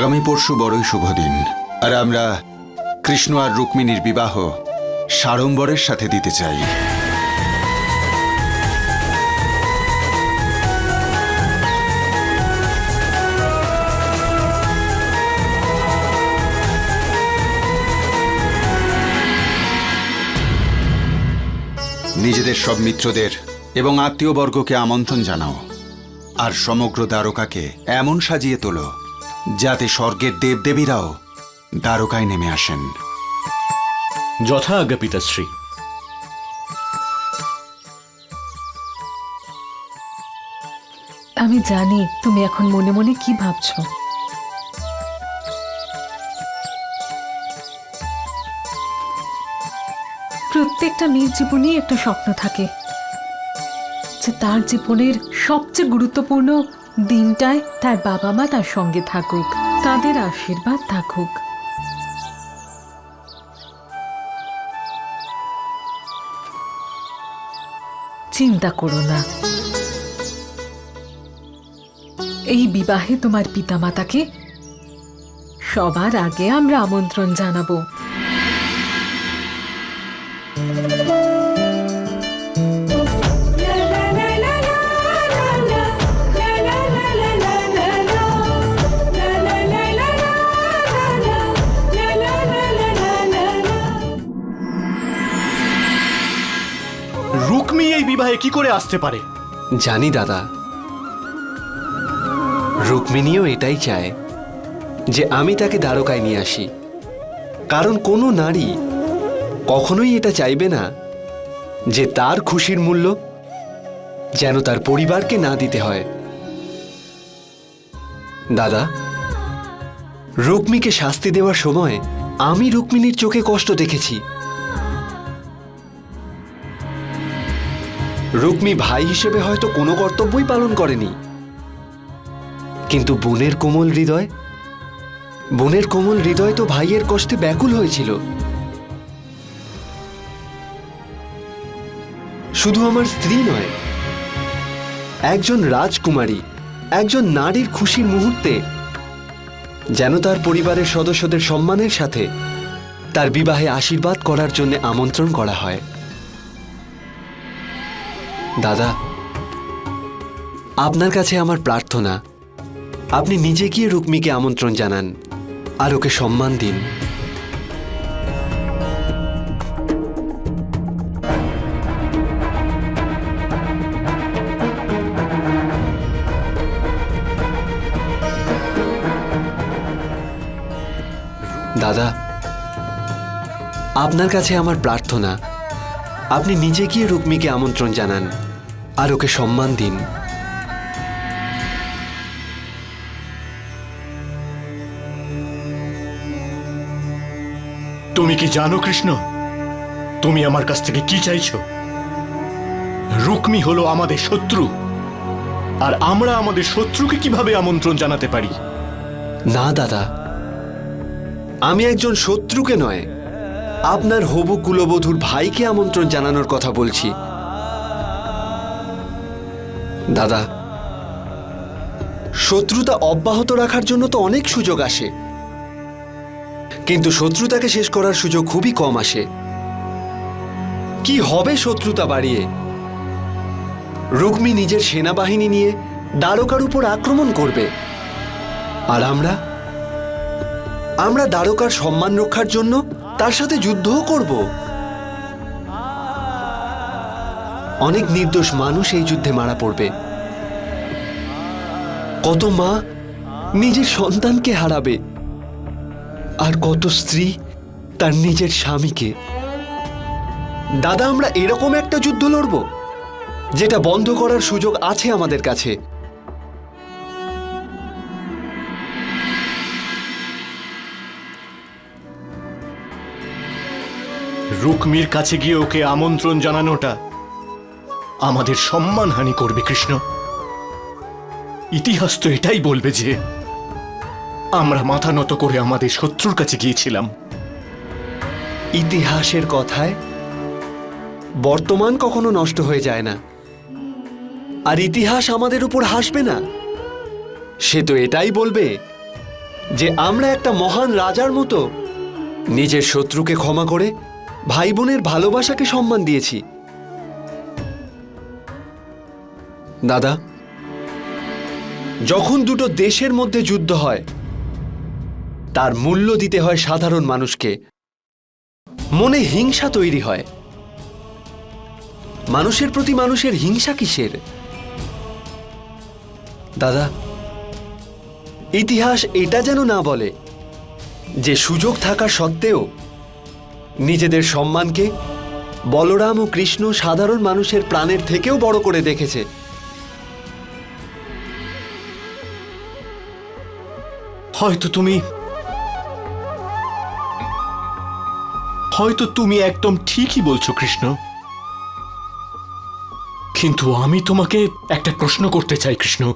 আগামী পরশু বড়ই শুভ দিন। আর আমরা কৃষ্ণ আর রুক্মিণীর বিবাহ সাড়ম্বরের সাথে দিতে চাই। নিজেদের সব মিত্রদের এবং আত্মীয়বর্গকে আমন্ত্রণ জানাও। আর সমগ্র দ্বারকাকে এমন সাজিয়ে তোলো যাতে স্বর্গের দেবদেবীরাও দ্বারকায় নেমে আসেন। যথা আজ্ঞা পিতাশ্রী আমি জানি তুমি এখন মনে মনে কি ভাবছ। প্রত্যেকটা মেয়ের জীবনেই একটা স্বপ্ন থাকে যে তার জীবনের সবচেয়ে গুরুত্বপূর্ণ দিনটায় তার বাবা মা তার সঙ্গে থাকুক, তাদের আশীর্বাদ থাকুক। চিন্তা করো না। এই বিবাহে তোমার পিতামাতাকে সবার আগে আমরা আমন্ত্রণ জানাব। রুক্মি এই বিবাহে কি করে আসতে পারে? জানি দাদা। রুক্মিণীও এটাই চায় যে আমি তাকে দ্বারকায় নিয়ে আসি। কারণ কোনো নারী কখনোই এটা চাইবে না যে তার খুশির মূল্য যেন তার পরিবারকে না দিতে হয়। দাদা, রুক্মিকে শাস্তি দেওয়ার সময় আমি রুক্মিণীর চোখে কষ্ট দেখেছি। রুক্মি ভাই হিসেবে হয়তো কোনো কর্তব্যই পালন করেনি। কিন্তু বোনের কোমল হৃদয়, বোনের কোমল হৃদয় তো ভাইয়ের কষ্টে ব্যাকুল হয়েছিল। শুধু আমার স্ত্রী নয়, একজন রাজকুমারী, একজন নারীর খুশির মুহূর্তে, যেন তার পরিবারের সদস্যদের সম্মানের সাথে তার বিবাহে আশীর্বাদ করার জন্য আমন্ত্রণ করা হয়। দাদা, আপনার কাছে আমার প্রার্থনা, আপনি নিজে গিয়ে রুক্মিকে আমন্ত্রণ জানান আর ওকে সম্মান দিন। দাদা, আপনার কাছে আমার প্রার্থনা, আপনি নিজে গিয়ে রুক্মিকে আমন্ত্রণ জানান আর ওকে সম্মান দিন। তুমি কি জানো কৃষ্ণ? তুমি আমার কাছ থেকে কি চাইছো? রুক্মি হলো আমাদের শত্রু। আর আমরা আমাদের শত্রুকে কীভাবে আমন্ত্রণ জানাতে পারি? না দাদা। আমি একজন শত্রুকে নয় আপনার হবু কুলবধূর ভাইকে আমন্ত্রণ জানানোর কথা বলছি। দাদা, শত্রুতা অব্যাহত রাখার জন্য তো অনেক সুযোগ আসে। কিন্তু শত্রুতাকে শেষ করার সুযোগ খুবই কম আসে। কি হবে শত্রুতা বাড়িয়ে? রুক্মি নিজের সেনাবাহিনী নিয়ে দ্বারকার উপর আক্রমণ করবে। আর আমরা? আমরা দ্বারকার সম্মান রক্ষার জন্য তার সাথে যুদ্ধও করব। অনেক নির্দোষ মানুষ এই যুদ্ধে মারা পড়বে। কত মা নিজের সন্তানকে হারাবে, আর কত স্ত্রী তার নিজের স্বামীকে। দাদা, আমরা এরকম একটা যুদ্ধ লড়ব, যেটা বন্ধ করার সুযোগ আছে আমাদের কাছে। রুক্মির কাছে গিয়ে ওকে আমন্ত্রণ জানানোটা আমাদের সম্মানহানি করবে কৃষ্ণ। ইতিহাস তো এটাই বলবে যে, আমরা মাথা নত করে আমাদের শত্রুর কাছে গিয়েছিলাম। ইতিহাসের কথায় বর্তমান কখনো নষ্ট হয়ে যায় না। আর ইতিহাস আমাদের উপর হাসবে না। সে তো এটাই বলবে যে, আমরা একটা মহান রাজার মতো নিজের শত্রুকে ক্ষমা করে ভাই বোনের ভালোবাসাকে সম্মান দিয়েছি। দাদা? যখন দুটো দেশের মধ্যে যুদ্ধ হয়, তার মূল্য দিতে হয় সাধারণ মানুষকে। মনে হিংসা তৈরি হয়। মানুষের প্রতি মানুষের হিংসা কিসের? দাদা, ইতিহাস এটা যেন না বলে যে সুযোগ থাকা সত্ত্বেও নিজেদের সম্মানকে বলরাম ও কৃষ্ণ সাধারণ মানুষের প্রাণের থেকেও বড় করে দেখেছে। হয়তো তুমি হয়তো তুমি একদম ঠিকই বলছো, কৃষ্ণ। কিন্তু আমি তোমাকে একটা প্রশ্ন করতে চাই, কৃষ্ণ।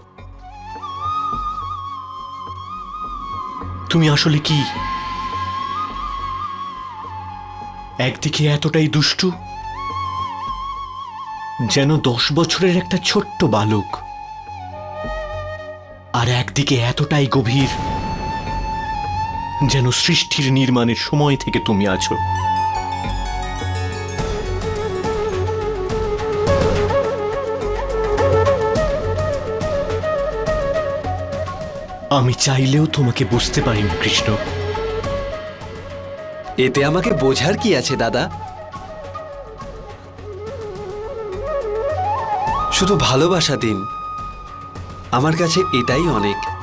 তুমি আসলে কি? একদিকে এতটাই দুষ্টু, যেন দশ বছরের একটা ছোট্ট বালক, আর একদিকে এতটাই গভীর যেন সৃষ্টির নির্মাণের সময় থেকে তুমি আছো। আমি চাইলেও তোমাকে বুঝতে পারিনি, কৃষ্ণ। এতে আমাকে বোঝার কি আছে, দাদা? শুধু ভালোবাসা দিন। আমার কাছে এটাই অনেক।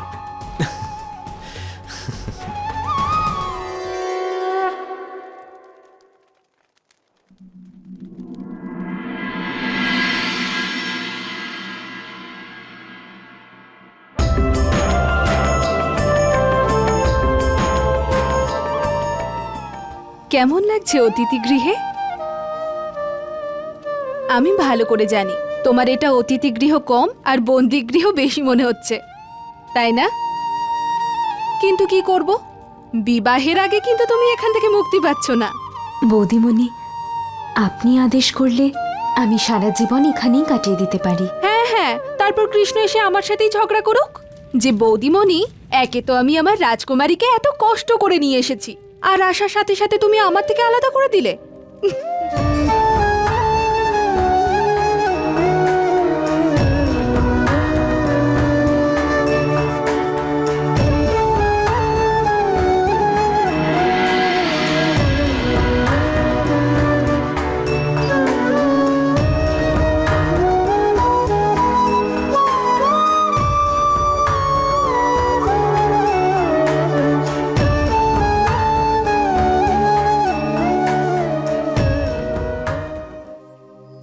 কেমন লাগছে অতিথি গৃহে? আমি ভালো করে জানি। তোমার এটা অতিথি গৃহ কম আর বন্দি গৃহ বেশি মনে হচ্ছে। তাই না? কিন্তু কি করব? বিবাহের আগে কিন্তু তুমি এখান থেকে মুক্তি পাচ্ছ না। বৌদিমণি আপনি আদেশ করলে আমি সারা জীবন এখানেই কাটিয়ে দিতে পারি। হ্যাঁ হ্যাঁ তারপর কৃষ্ণ এসে আমার সাথেই ঝগড়া করুক। যে বৌদিমণি একে তো আমি আমার রাজকুমারীকে এত কষ্ট করে নিয়ে এসেছি। আর আসার সাথে সাথে তুমি আমার থেকে আলাদা করে দিলে।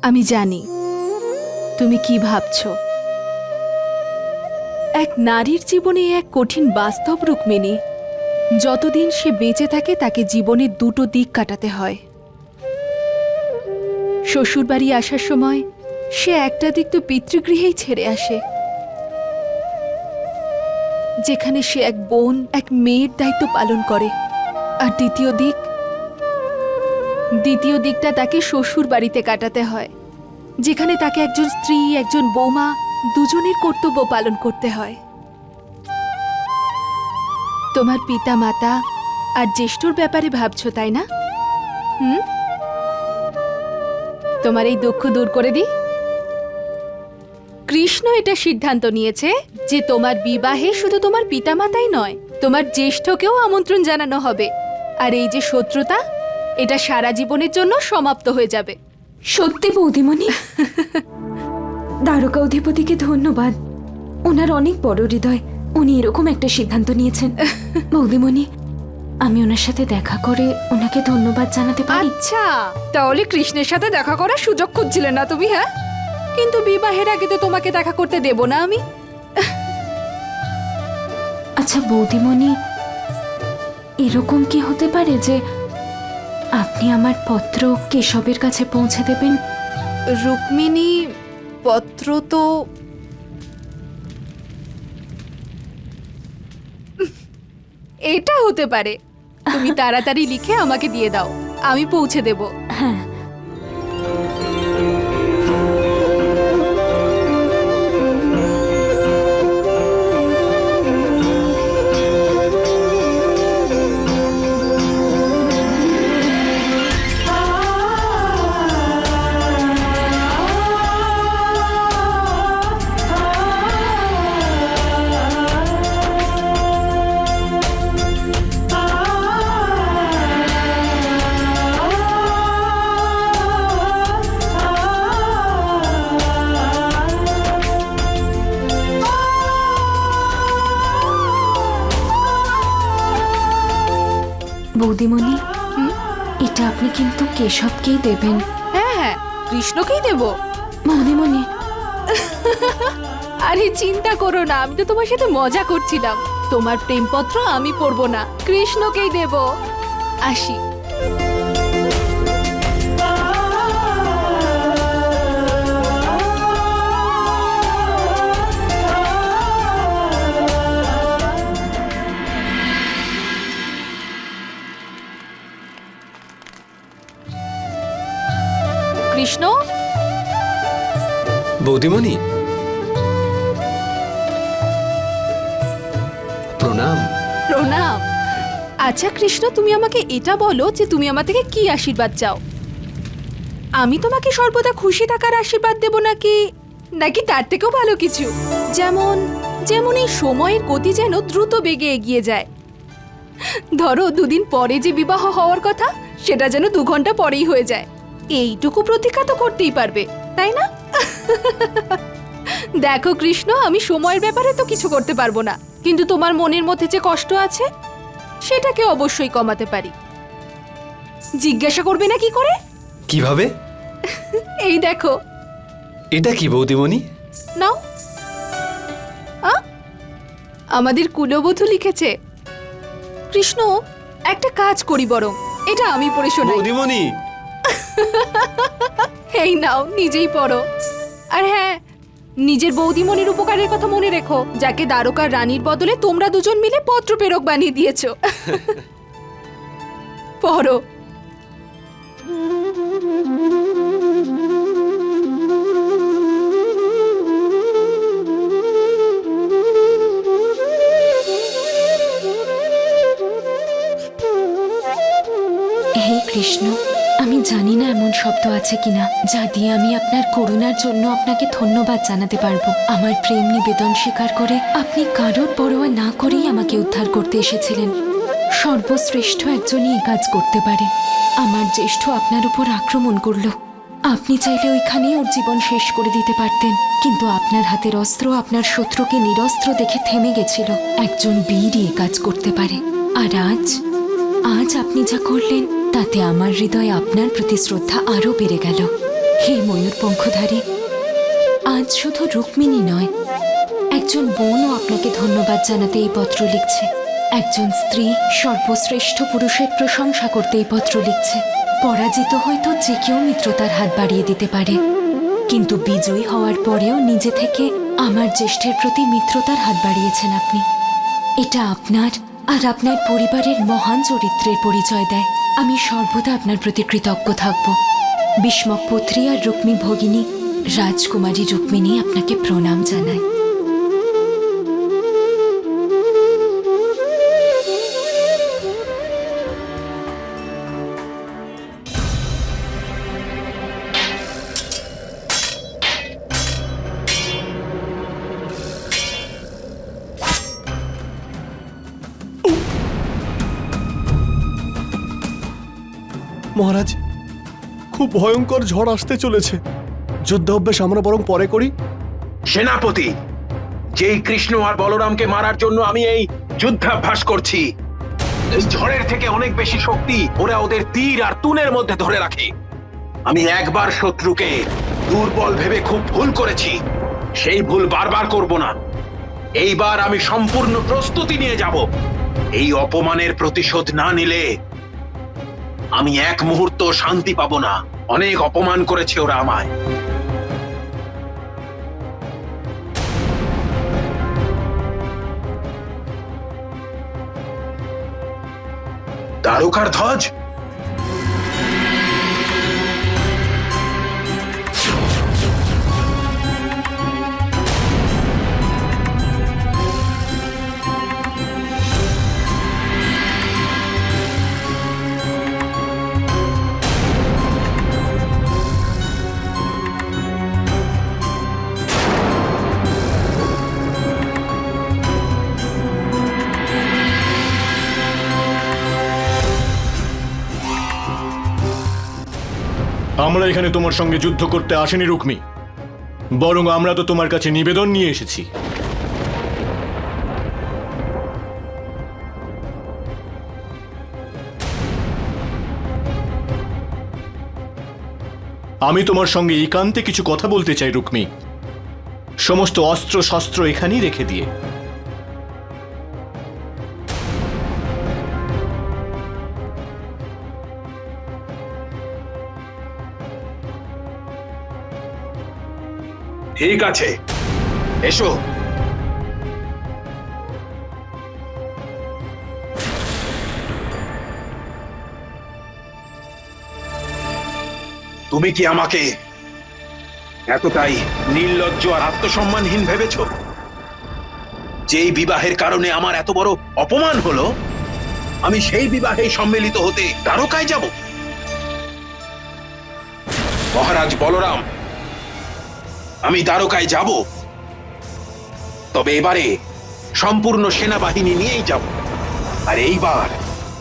আমি জানি। তুমি কি ভাবছ? এক নারীর জীবনে এক কঠিন বাস্তব রুক্মিণী যতদিন সে বেঁচে থাকে তাকে জীবনের দুটো দিক কাটাতে হয়। শ্বশুরবাড়ি আসার সময় সে একটা দিক তো পিতৃগৃহেই ছেড়ে আসে। যেখানে সে এক বোন, এক মেয়ের দায়িত্ব পালন করে। আর দ্বিতীয় দিক দ্বিতীয় দিকটা তাকে শ্বশুর বাড়িতে কাটাতে হয়, যেখানে তাকে একজন স্ত্রী, একজন বৌমা দুজনের কর্তব্য পালন করতে হয়। তোমার পিতা মাতা আর জ্যেষ্ঠর ব্যাপারে ভাবছ, তাই না? হুম? তোমার এই দুঃখ দূর করে দিই। কৃষ্ণ এটা সিদ্ধান্ত নিয়েছে যে তোমার বিবাহে শুধু তোমার পিতামাতাই নয়, তোমার জ্যেষ্ঠকেও আমন্ত্রণ জানানো হবে। আর এই যে শত্রুতা এটা সারা জীবনের জন্য সমাপ্ত হয়ে যাবে। সত্যি বৌদিমণি। দ্বারকা অধিপতিকে ধন্যবাদ। ওনার অনেক বড় হৃদয়। উনি এরকম একটা সিদ্ধান্ত নিয়েছেন। বৌদিমণি আমি ওনার সাথে দেখা করে ওনাকে ধন্যবাদ জানাতে পারি? আচ্ছা তাহলে কৃষ্ণের সাথে দেখা করার সুযোগ খুঁজছিলে না তুমি হ্যাঁ? কিন্তু বিবাহের আগে তো তোমাকে দেখা করতে দেব না আমি। আচ্ছা বৌদিমণি এরকম কি হতে পারে যে আপনি আমার পত্র কেশবের কাছে পৌঁছে দেবেন? রুক্মিণী পত্র তো এটা হতে পারে। তুমি তাড়াতাড়ি লিখে আমাকে দিয়ে দাও। আমি পৌঁছে দেব। হ্যাঁ। বৌদিমণি এটা আপনি কিন্তু কেশবকেই দেবেন। হ্যাঁ হ্যাঁ কৃষ্ণকেই দেব। বৌদিমণি আরে চিন্তা করো না আমি তো তোমার সাথে মজা করছিলাম। তোমার প্রেমপত্র আমি পড়ব না কৃষ্ণকেই দেব। আসি। কৃষ্ণ? বৌদিমণি। প্রণাম। প্রণাম। আচ্ছা কৃষ্ণ তুমি আমাকে এটা বলো যে তুমি আমার থেকে কি আশীর্বাদ চাও? আমি তোমাকে সর্বদা খুশি থাকার আশীর্বাদ দেব নাকি নাকি তার থেকেও ভালো কিছু? যেমন যেমন এই সময়ের গতি যেন দ্রুত বেগে এগিয়ে যায়। ধরো দুদিন পরে যে বিবাহ হওয়ার কথা সেটা যেন দু ঘণ্টা পরেই হয়ে যায়। এইটুকু প্রতীক্ষা তো করতেই পারবে তাই না? দেখো কৃষ্ণ আমি সময়ের ব্যাপারে তো কিছু করতে পারব না কিন্তু তোমার মনের মধ্যে যে কষ্ট আছে সেটাকে অবশ্যই কমাতে পারি। জিজ্ঞাসা করবে না কি করে? কীভাবে? এই দেখো। এটা কি বৌদিমণি? নাও। আ? আমাদের কুলবধূ লিখেছে কৃষ্ণ একটা কাজ করি বরং এটা আমি পড়ে শোনাই। বৌদিমণি এই নাও নিজেই পড়ো। আর হ্যাঁ নিজের বৌদিমণির উপকারের কথা মনে রেখো যাকে দ্বারকার রানীর বদলে তোমরা দুজন মিলে পত্র প্রেরক বানিয়ে দিয়েছ। পড়ো। হে কৃষ্ণ আমি জানি না এমন শব্দ আছে কিনা, যা দিয়ে আমি আপনার করুণার জন্য আপনাকে ধন্যবাদ জানাতে পারব। আমার প্রেম নিবেদন স্বীকার করে আপনি কারোর পরোয়া না করেই আমাকে উদ্ধার করতে এসেছিলেন। সর্বশ্রেষ্ঠ একজনই এ কাজ করতে পারে। আমার জ্যেষ্ঠ আপনার উপর আক্রমণ করল। আপনি চাইলে ওইখানেই ওর জীবন শেষ করে দিতে পারতেন, কিন্তু আপনার হাতের অস্ত্র আপনার শত্রুকে নিরস্ত্র দেখে থেমে গেছিল। একজন বীরই কাজ করতে পারে। আর আজ আজ আপনি যা করলেন তাতে আমার হৃদয়ে আপনার প্রতি শ্রদ্ধা আরও বেড়ে গেল। হে ময়ূর পঙ্খধারী, আজ শুধু রুক্মিণী নয়, একজন বোনও আপনাকে ধন্যবাদ জানাতে এই পত্র লিখছে। একজন স্ত্রী সর্বশ্রেষ্ঠ পুরুষের প্রশংসা করতে এই পত্র লিখছে। পরাজিত হয়তো যে কেউ মিত্রতার হাত বাড়িয়ে দিতে পারে। কিন্তু বিজয়ী হওয়ার পরেও নিজে থেকে আমার জ্যেষ্ঠের প্রতি মিত্রতার হাত বাড়িয়েছেন আপনি। এটা আপনার আর আপনার পরিবারের মহান চরিত্রের পরিচয় দেয়। আমি সর্বদা আপনার প্রতি কৃতজ্ঞ থাকব। বিস্মক পুত্রী আর রুক্মী ভগিনী রাজকুমারী রুক্মিণী আপনাকে প্রণাম জানায় মহারাজ, খুব ভয়ঙ্কর ঝড় আসতে চলেছে। যুদ্ধ অভ্যাস আমরা বরং পরে করি। সেনাপতি, যেই কৃষ্ণ আর বলরামকে মারার জন্য আমি এই যুদ্ধাভ্যাস করছি ঝড়ের থেকে অনেক বেশি শক্তি ওরা ওদের তীর আর তুনের মধ্যে ধরে রাখে। আমি একবার শত্রুকে দুর্বল ভেবে খুব ভুল করেছি, সেই ভুল বারবার করব না। এইবার আমি সম্পূর্ণ প্রস্তুতি নিয়ে যাব। এই অপমানের প্রতিশোধ না নিলে আমি এক মুহূর্ত শান্তি পাবো না। অনেক অপমান করেছে ওরা আমায়। দ্বারকার ধ্বজ? আমরা এখানে তোমার সঙ্গে যুদ্ধ করতে আসেনি, রুক্মি। বরং আমরা তো তোমার কাছে নিবেদন নিয়ে এসেছি। আমি তোমার সঙ্গে একান্তে কিছু কথা বলতে চাই, রুক্মি। সমস্ত অস্ত্র শস্ত্র এখানেই রেখে দিয়ে। ঠিক আছে। এসো। তুমি কি আমাকে এতটাই নির্লজ্জ আর আত্মসম্মানহীন ভেবেছ? যেই বিবাহের কারণে আমার এত বড় অপমান হলো, আমি সেই বিবাহে সম্মিলিত হতে দ্বারকায় যাব। মহারাজ বলরাম আমি দ্বারকায় যাব। তবে এবারে সম্পূর্ণ সেনাবাহিনী নিয়েই যাব। আর এইবার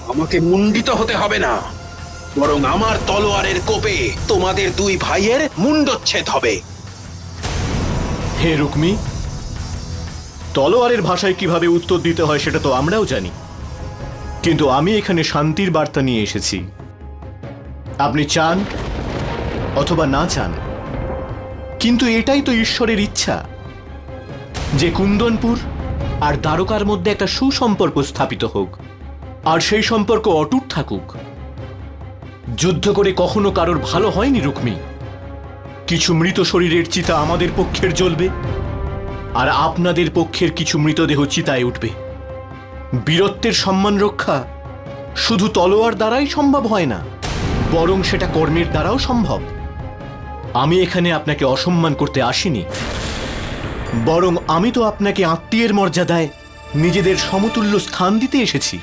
আমাকে মুন্ডিত হতে হবে না। বরং আমার তলোয়ারের কোপে তোমাদের দুই ভাইয়ের মুন্ডচ্ছেদ হবে। হে রুক্মি, তলোয়ারের ভাষায় কীভাবে উত্তর দিতে হয় সেটা তো আমরাও জানি। কিন্তু আমি এখানে শান্তির বার্তা নিয়ে এসেছি। আপনি চান অথবা না চান কিন্তু এটাই তো ঈশ্বরের ইচ্ছা যে কুন্দনপুর আর দ্বারকার মধ্যে একটা সুসম্পর্ক স্থাপিত হোক, আর সেই সম্পর্ক অটুট থাকুক। যুদ্ধ করে কখনো কারোর ভালো হয়নি রুক্মি। কিছু মৃত শরীরের চিতা আমাদের পক্ষের জ্বলবে, আর আপনাদের পক্ষের কিছু মৃতদেহ চিতায় উঠবে। বীরত্বের সম্মান রক্ষা শুধু তলোয়ার দ্বারাই সম্ভব হয় না, বরং সেটা কর্মের দ্বারাও সম্ভব। আমি এখানে আপনাকে অসম্মান করতে আসিনি। বরং আমি তো আপনাকে আত্মীয়ের মর্যাদায় নিজেদের সমতুল্য স্থান দিতে এসেছি।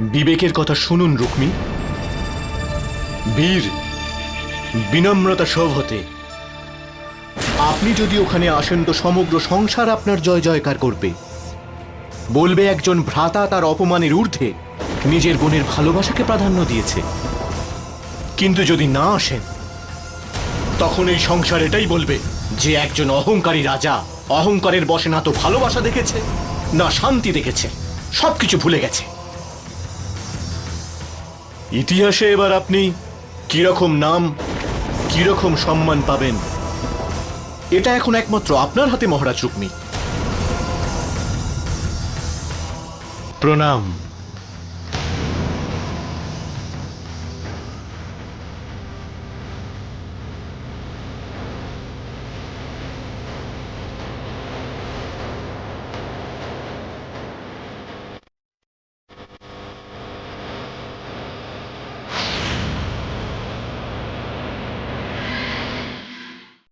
বিবেকের কথা শুনুন, রুক্মি। বীর, বিনম্রতা সৌভতে আপনি যদি ওখানে আসেন তো সমগ্র সংসার আপনার জয় জয়কার করবে। বলবে একজন ভ্রাতা তার অপমানের ঊর্ধ্বে। নিজের বোনের ভালোবাসাকে প্রাধান্য দিয়েছে। কিন্তু যদি না আসেন তখন এই সংসার এটাই বলবে যে একজন অহংকারী রাজা অহংকারের বসে না তো ভালোবাসা দেখেছে, না শান্তি দেখেছে, সবকিছু ভুলে গেছে। ইতিহাসে এবার আপনি কীরকম নাম, কীরকম সম্মান পাবেন, এটা এখন একমাত্র আপনার হাতে মহারাজ রুক্মি প্রণাম।